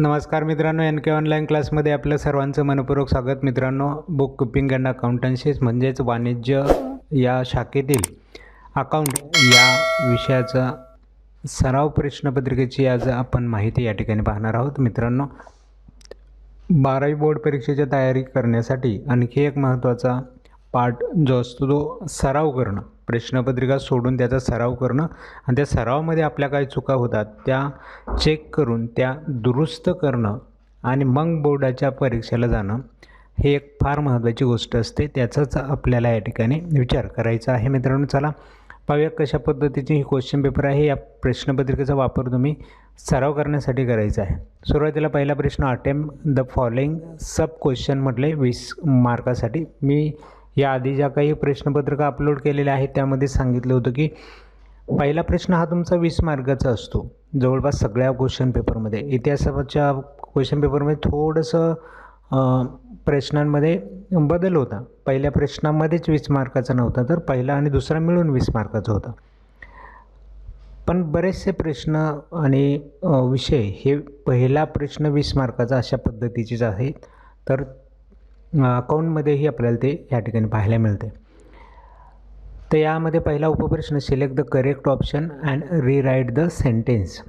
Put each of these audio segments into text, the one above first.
नमस्कार मित्रांनो एन के ऑनलाईन क्लासमध्ये आपलं सर्वांचं मनपूर्वक स्वागत. मित्रांनो बुक किपिंग अँड अकाउंटन्सीज म्हणजेच वाणिज्य या शाखेतील अकाउंट या विषयाचा सराव प्रश्नपत्रिकेची आज आपण माहिती या ठिकाणी पाहणार आहोत. मित्रांनो बारावी बोर्ड परीक्षेच्या तयारी करण्यासाठी आणखी एक महत्त्वाचा पार्ट जो असतो तो सराव करणं. प्रश्नपत्रिका सोडून त्याचा सराव करणं आणि त्या सरावामध्ये आपल्या काही चुका होतात त्या चेक करून त्या दुरुस्त करणं आणि मग बोर्डाच्या परीक्षेला जाणं हे एक फार महत्त्वाची गोष्ट असते. त्याचाच आपल्याला या ठिकाणी विचार करायचा आहे मित्रांनो. चला पाहूया कशा पद्धतीची ही क्वेश्चन पेपर आहे. या प्रश्नपत्रिकेचा वापर तुम्ही सराव करण्यासाठी करायचा आहे. सुरुवातीला पहिला प्रश्न attempt the following sub question म्हटले. वीस मार्कासाठी मी याआधी ज्या काही प्रश्नपत्रिका अपलोड केलेल्या आहेत त्यामध्ये सांगितलं होतं की पहिला प्रश्न हा तुमचा वीस मार्काचा असतो. जवळपास सगळ्या क्वेश्चन पेपरमध्ये इतिहासाच्या क्वेश्चन पेपरमध्ये थोडंसं प्रश्नांमध्ये बदल होता. पहिल्या प्रश्नामध्येच वीस मार्काचा नव्हता तर पहिला आणि दुसरा मिळून वीस मार्काचा होता. पण बरेचसे प्रश्न आणि विषय हे पहिला प्रश्न वीस मार्काचा अशा पद्धतीचेच आहेत. तर अकाउंटमध्येही आपल्याला ते या ठिकाणी पाहायला मिळते. तर यामध्ये पहिला उपप्रश्न select the correct option and rewrite the sentence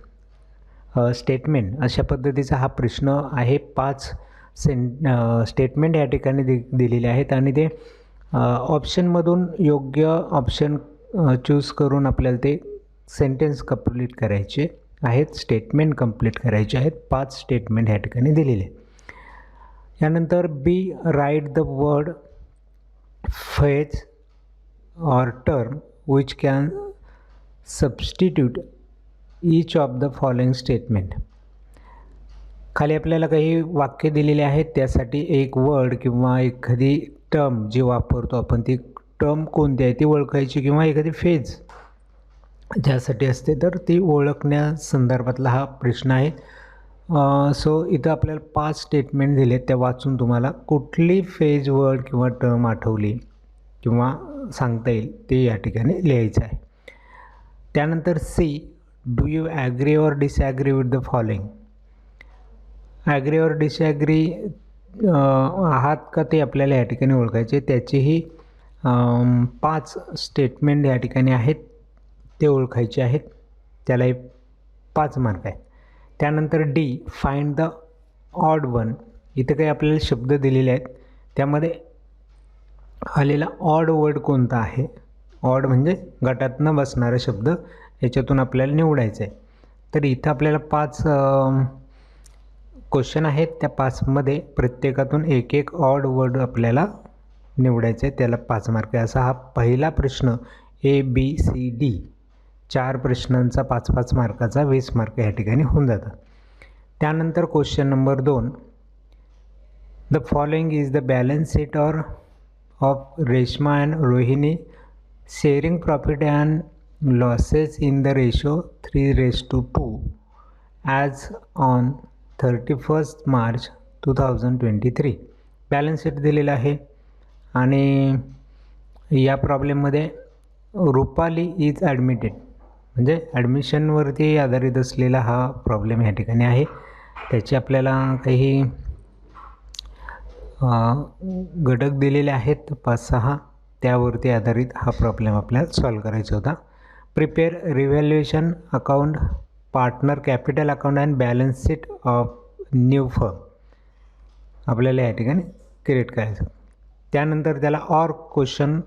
statement अशा पद्धतीचा हा प्रश्न आहे. पाच सें स्टेटमेंट या ठिकाणी दि दिलेले आहेत आणि ते ऑप्शनमधून योग्य ऑप्शन चूज करून आपल्याला ते सेंटेन्स कंप्लीट करायचे आहेत स्टेटमेंट कंप्लीट करायचे आहेत. पाच स्टेटमेंट या ठिकाणी दिलेले यानंतर B write the word phrase or term which can substitute each of the following statement खाली आपल्याला काही वाक्य दिलेले आहेत त्यासाठी एक वर्ड किंवा एखादी टर्म जी वापरतो आपण ती टर्म कोणती आहे ती ओळखायची किंवा एखादी फेज ज्यासाठी असते तर ती ओळखण्यासंदर्भातला हा प्रश्न आहे. सो इथं आपल्याला पाच स्टेटमेंट दिले त्या वाचून तुम्हाला कुठली फेज वर्ड किंवा टर्म आठवली किंवा सांगता येईल ते या ठिकाणी लिहायचं आहे. त्यानंतर C do you agree or disagree with the following agree or disagree आहात का ते आपल्याला या ठिकाणी ओळखायचे त्याचेही पाच स्टेटमेंट या ठिकाणी आहेत. ते ओळखायचे आहेत. त्यालाही पाच मार्क आहेत. त्यानंतर D find the odd one इथं काही आपल्याला शब्द दिलेले आहेत. त्यामध्ये आलेला ऑड वर्ड कोणता आहे? ऑड म्हणजे गटात न बसणारा शब्द. याच्यातून आपल्याला निवडायचं आहे तर इथं आपल्याला पाच क्वेश्चन आहेत. त्या पाचमध्ये प्रत्येकातून एक एक ऑड वर्ड आपल्याला निवडायचं आहे त्याला पाच मार्क असा हा पहिला प्रश्न ए बी सी डी. चार प्रश्नांचा पाच पाच मार्काचा वीस मार्क या ठिकाणी होऊन जातात. त्यानंतर क्वेश्चन नंबर दोन. The following is the balance sheet or of Reshma and Rohini sharing profit and losses in the ratio three in the ratio 3 raised to 2 as on 31st March 2023 balance sheet दिलेला आहे. आणि या प्रॉब्लेममध्ये Rupali is admitted म्हणजे ॲडमिशनवरती आधारित असलेला हा problem या ठिकाणी आहे. त्याची आपल्याला काही घटक दिलेले आहेत. पाच सहा त्यावरती आधारित हा प्रॉब्लेम आपल्याला सॉल्व करायचा होता. Prepare revaluation account partner capital account and balance sheet of new firm आपल्याला या ठिकाणी क्रिएट करायचं. त्यानंतर त्याला ऑर क्वेश्चन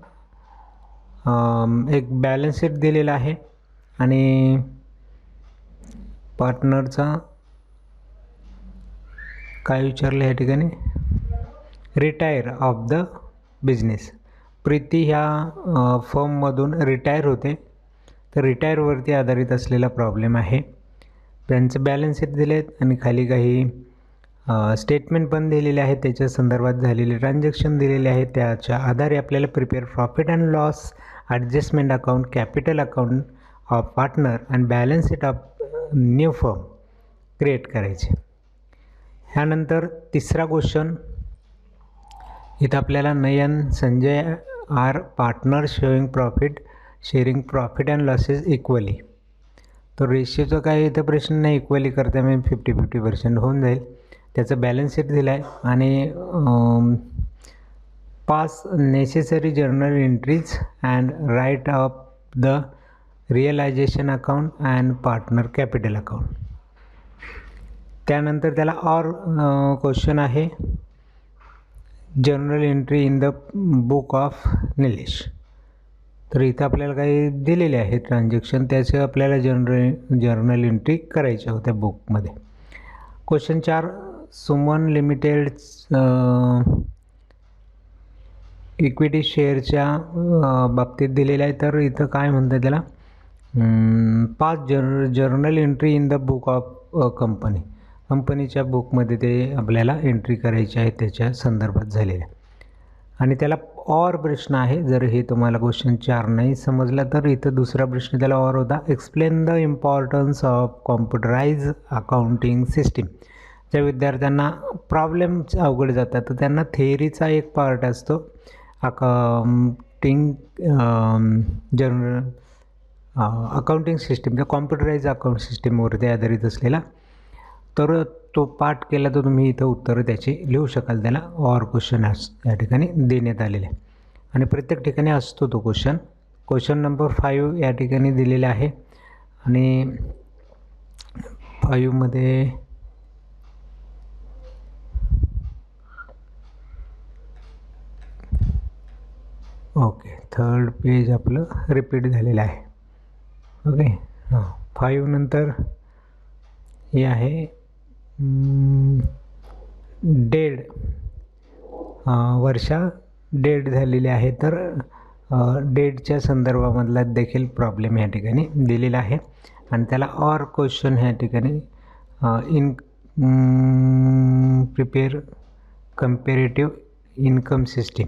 एक बॅलन्स शीट दिलेला आहे. आणि पार्टनरचा काय विचारलं या ठिकाणी? Retire of the business Preeti ह्या फर्ममधून रिटायर होते. तर रिटायरवरती आधारित असलेला प्रॉब्लेम आहे. त्यांचं बॅलन्स शीट दिले आहेत आणि खाली काही स्टेटमेंट पण दिलेले आहेत. त्याच्या संदर्भात झालेले ट्रान्झॅक्शन दिलेले आहेत. त्याच्या आधारे आपल्याला prepare profit and loss adjustment account capital account of partner and balance sheet of new firm create करायचे. ह्यानंतर तिसरा क्वेश्चन इथं आपल्याला Nayan Sanjay are partner sharing profit sharing profit and losses equally तर रेशिओचं काय इथं प्रश्न नाही इक्वली करता मी फिफ्टी फिफ्टी पर्सेंट होऊन जाईल. त्याचं बॅलन्स शीट दिलं आहे आणि pass necessary journal entries and write up the realisation account and partner capital account त्यानंतर त्याला ऑर क्वेश्चन आहे. Journal entry in the book of Nilesh तर इथं आपल्याला काही दिलेले आहे ट्रान्झॅक्शन त्याचं आपल्याला जनरल जर्नल एंट्री करायच्या होत्या बुकमध्ये क्वेश्चन चार सुमन लिमिटेड इक्विटी शेअरच्या बाबतीत दिलेलं आहे. तर इथं काय म्हणतं त्याला? पाच जर journal entry in the book of company कंपनीच्या बुकमध्ये ते आपल्याला एंट्री करायची आहे त्याच्या संदर्भात झालेल्या. आणि त्याला ऑर प्रश्न आहे जर हे तुम्हाला क्वेश्चन चार नाही समजला तर इथं दुसरा प्रश्न त्याला ऑर होता. Explain the importance of computerise accounting system ज्या विद्यार्थ्यांना प्रॉब्लेम्स अवघड जातात तर त्यांना थेअरीचा एक पार्ट असतो. Accounting general um, accounting system त्या कॉम्प्युटराईज अकाउंट सिस्टीमवरती आधारित असलेला. तर तो पाठ केला तर तुम्ही इथं उत्तरं त्याची लिहू शकाल त्याला ऑर क्वेश्चन आज या ठिकाणी देण्यात आलेले आणि प्रत्येक ठिकाणी असतो तो क्वेश्चन क्वेश्चन नंबर फाईव्ह या ठिकाणी दिलेला आहे. आणि फाईव्हमध्ये ओके थर्ड पेज आपलं रिपीट झालेलं आहे. ओके. हां फाईव्ह नंतर हे आहे डेड वर्षा डेड झालेली आहे तर डेडच्या संदर्भामधला देखील प्रॉब्लेम या ठिकाणी दिलेला आहे. आणि त्याला ऑर क्वेश्चन ह्या ठिकाणी in prepare comparative income system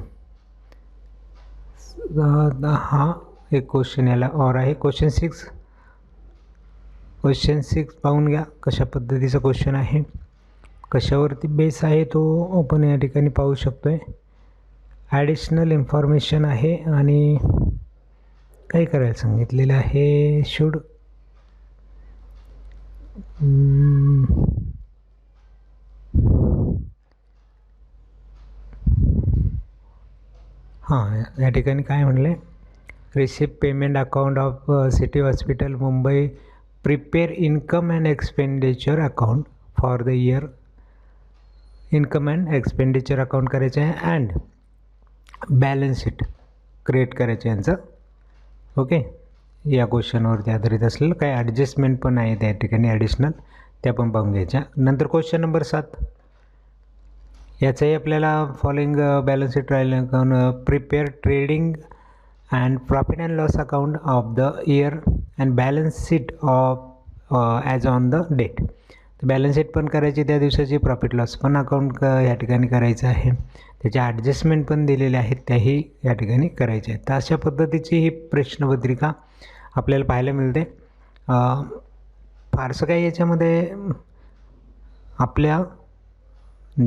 हा एक क्वेश्चन याला ऑर आहे. क्वेश्चन सिक्स क्वेश्चन सिक्स पाहून घ्या कशा पद्धतीचा क्वेश्चन आहे. कशावरती बेस आहे तो आपण या ठिकाणी पाहू शकतो आहे ॲडिशनल इन्फॉर्मेशन आहे आणि काय करायला सांगितलेलं आहे? Should hmm. हां या ठिकाणी काय म्हणलं आहे receipt payment account of city hospital Mumbai prepare income and expenditure account for the year income and expenditure account करायचं आहे अँड बॅलन्स शीट क्रिएट करायचं यांचं. ओके या क्वेश्चनवरती आधारित असलेलं काही ॲडजस्टमेंट पण आहे त्या ठिकाणी ॲडिशनल त्या पण पाहून घ्यायच्या. नंतर क्वेश्चन नंबर सात. याचंही आपल्याला फॉलोइंग बॅलन्स शीट राहिलं prepare trading uh, and profit and loss of of the year and sheet of of as on the date तर बॅलन्स शीट पण करायची त्या दिवसाची प्रॉफिट लॉस पण अकाउंट क या ठिकाणी करायचं आहे. त्याचे ॲडजस्टमेंट पण दिलेल्या आहेत त्याही या ठिकाणी करायच्या आहेत. तर अशा पद्धतीची ही प्रश्नपत्रिका आपल्याला पाहायला मिळते. फारसं काही याच्यामध्ये आपल्या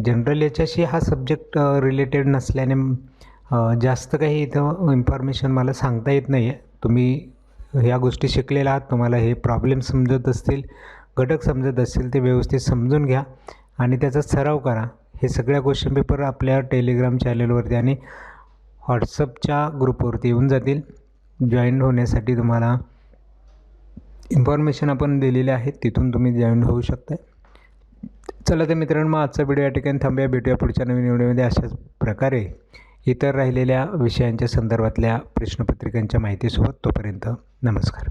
जनरल याच्याशी हा सब्जेक्ट रिलेटेड नसल्याने जास्त काही इथं इन्फॉर्मेशन मला सांगता येत नाही आहे तुम्ही ह्या गोष्टी शिकलेल्या आहात तुम्हाला हे प्रॉब्लेम समजत असतील घटक समजत असतील ते व्यवस्थित समजून घ्या आणि त्याचा सराव करा. हे सगळ्या क्वेश्चन पेपर आपल्या टेलिग्राम चॅनलवरती आणि व्हॉट्सअपच्या ग्रुपवरती येऊन जातील. जॉईन होण्यासाठी तुम्हाला इन्फॉर्मेशन आपण दिलेली आहे तिथून तुम्ही जॉईन होऊ शकता चला तर मित्रांनो मग आजचा व्हिडिओ या ठिकाणी थांबूया. भेटूया पुढच्या नवीन व्हिडिओमध्ये अशाच प्रकारे. इतर राहिलेल्या विषयांच्या संदर्भातल्या प्रश्नपत्रिकांच्या माहितीसोबत तोपर्यंत नमस्कार.